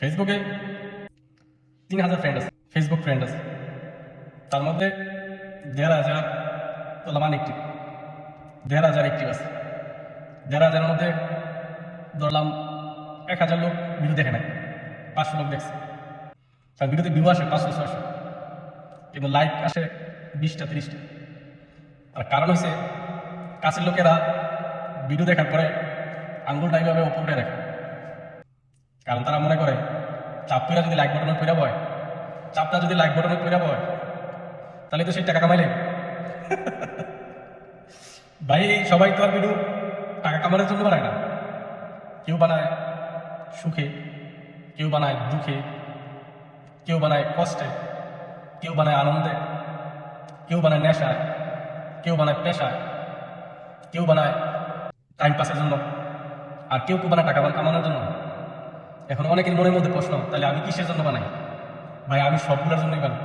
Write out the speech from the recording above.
ফেসবুকে? তিন হাজার ফ্রেন্ড আছে ফেসবুক ফ্রেন্ড আছে। তার মধ্যে দেড় হাজার তোলামান একটি দেড় হাজার একটি আছে। দেড় হাজারের মধ্যে ধরলাম এক হাজার লোক ভিডিও দেখে নাই পাঁচশো লোক দেখছে। তার ভিডিওতে ভিউ আসে পাঁচশো, ছয়শো। কিন্তু লাইক আসে বিশটা, তিরিশটা। তার কারণ হচ্ছে কাছের লোকেরা ভিডিও দেখার পরে আঙ্গুলটা এইভাবে ওপর রাখে কারণ তারা মনে করে চাপটা যদি লাইক বাটনে পড়ে বয়, চাপটা যদি লাইক বাটনে পড়ে বয়, তাহলে তো সেই টাকা কামাইলে। ভাই, সবাই তো আর ভিডিও টাকা কামানোর জন্য বানায় না। কেউ বানায় সুখে, কেউ বানায় দুঃখে, কেউ বানায় কষ্টে, কেউ বানায় আনন্দে, কেউ বানায় নেশায়, কেউ বানায় পেশায়, কেউ বানায় টাইম পাসের জন্য, আর কেউ কেউ বানায় টাকা কামানোর জন্য। এখন অনেকের মনের মধ্যে প্রশ্ন, তাহলে আমি কিসের জন্য বানাই? ভাই, আমি সবগুলোর জন্যই বানাই।